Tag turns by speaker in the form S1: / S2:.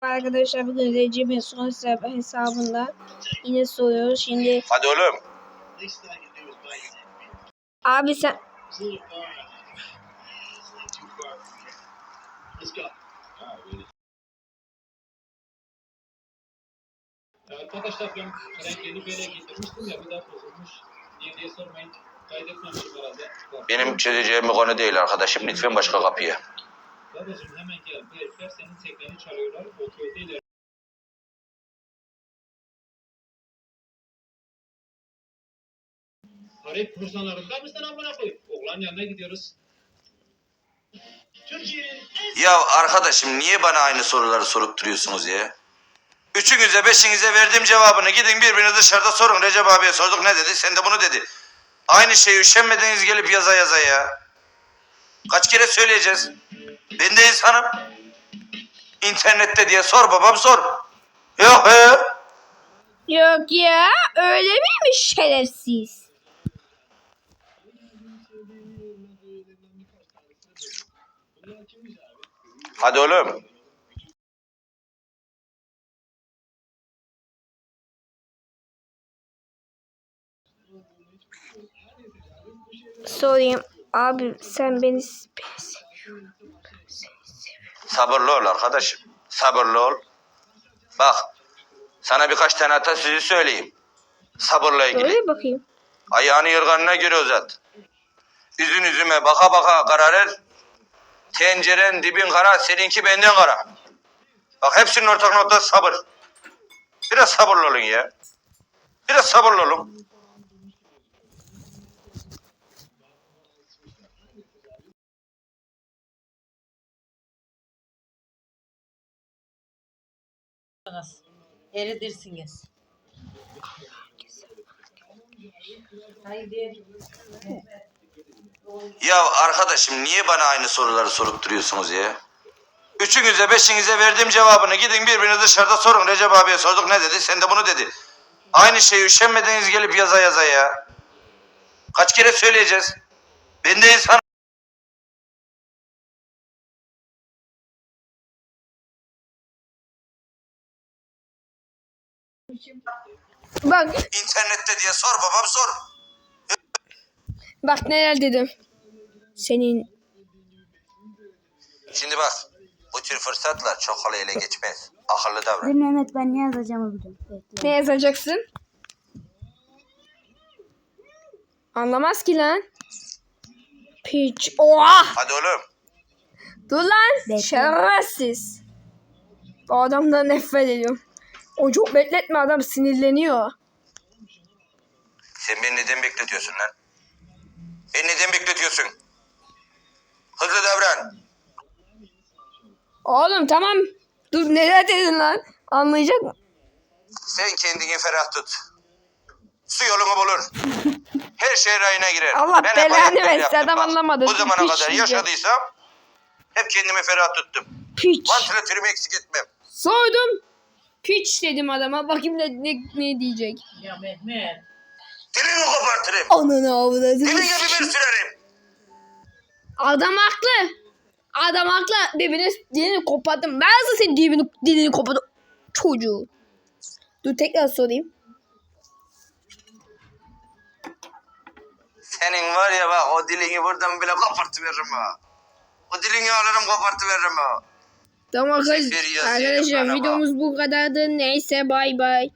S1: Arkadaşlar bugün Recep'in son hesabında yine soruyoruz. Şimdi
S2: Hadi oğlum.
S1: abi sen
S3: Arkadaşlar ben renkleri böyle getirmiştim ya bir daha bozulmuş. Niye diye sormayın. Kaydetmemişim herhalde.
S2: Benim çözeceğim bir konu değil arkadaşım. Lütfen başka kapıya.
S3: Babacım hemen gel. Bu herifler senin tekneni çalıyorlar. O köydeler. Arayıp korsanlarında mısın amına koyayım? Oğlan yanına gidiyoruz. Türkiye'nin en
S2: Ya arkadaşım niye bana aynı soruları sorup duruyorsunuz ya? Üçünüze beşinize verdiğim cevabını gidin birbirinize dışarıda sorun. Recep abiye sorduk ne dedi? Sen de bunu dedi. Aynı şeyi üşenmediniz gelip yaza yaza ya. Kaç kere söyleyeceğiz? Ben de insanım. İnternette diye sor babam sor. Yok he.
S1: yok ya öyle miymiş şerefsiz?
S2: Hadi oğlum.
S1: Sorayım abi sen beni
S2: Sabırlı ol arkadaşım. Sabırlı ol. Bak sana birkaç tane atasözü söyleyeyim. Sabırla ilgili.
S1: Söyle bakayım.
S2: Ayağını yorganına göre uzat. Üzün üzüme baka baka kararır. Tenceren dibin kara, seninki benden kara. Bak hepsinin ortak noktası sabır. Biraz sabırlı olun ya. Biraz sabırlı olun.
S4: Eridirsiniz. Haydi.
S2: Ya arkadaşım niye bana aynı soruları sorup duruyorsunuz ya? Üçünüze beşinize verdiğim cevabını gidin birbirinize dışarıda sorun. Recep abiye sorduk ne dedi? Sen de bunu dedi. Aynı şeyi üşenmediniz gelip yaza yaza ya. Kaç kere söyleyeceğiz? Ben de insan.
S1: Bak
S2: İnternette diye sor babam sor.
S1: bak neler dedim. Senin
S2: Şimdi bak bu tür fırsatlar çok kolay ele geçmez. Akıllı davran.
S5: Dur Mehmet ben ne yazacağımı biliyorum. Bekle.
S1: ne yazacaksın? Anlamaz ki lan. Piç. Oha!
S2: Hadi oğlum.
S1: Dur lan.
S5: Bekle.
S1: Şerefsiz. Bu adamdan nefret ediyorum. O çok bekletme adam sinirleniyor.
S2: Sen beni neden bekletiyorsun lan? Beni neden bekletiyorsun? Hızlı davran.
S1: Oğlum tamam. Dur neler dedin lan? Anlayacak mı?
S2: Sen kendini ferah tut. Su yolunu bulur. Her şey rayına girer.
S1: Allah
S2: hep
S1: belanı versin, adam anlamadı.
S2: Bu zamana
S1: Piç
S2: kadar yaşadıysam hep kendimi ferah tuttum.
S1: Piç.
S2: Vantilatörümü eksik etmem.
S1: Sordum. Piç dedim adama. Bakayım ne, ne, ne diyecek.
S4: Ya Mehmet.
S2: Dilini kopartırım.
S1: Ananı avladım.
S2: Diline biber sürerim.
S1: Adam haklı. Adam haklı. Dibini, dilini kopardım. Ben nasıl senin dilini, dilini kopardım? Çocuğu. Dur tekrar sorayım.
S2: Senin var ya bak o dilini buradan bile kopartıveririm ha. O dilini alırım kopartıveririm ha.
S1: Tamam arkadaşlar, arkadaşlar videomuz bu kadardı. Neyse bay bay.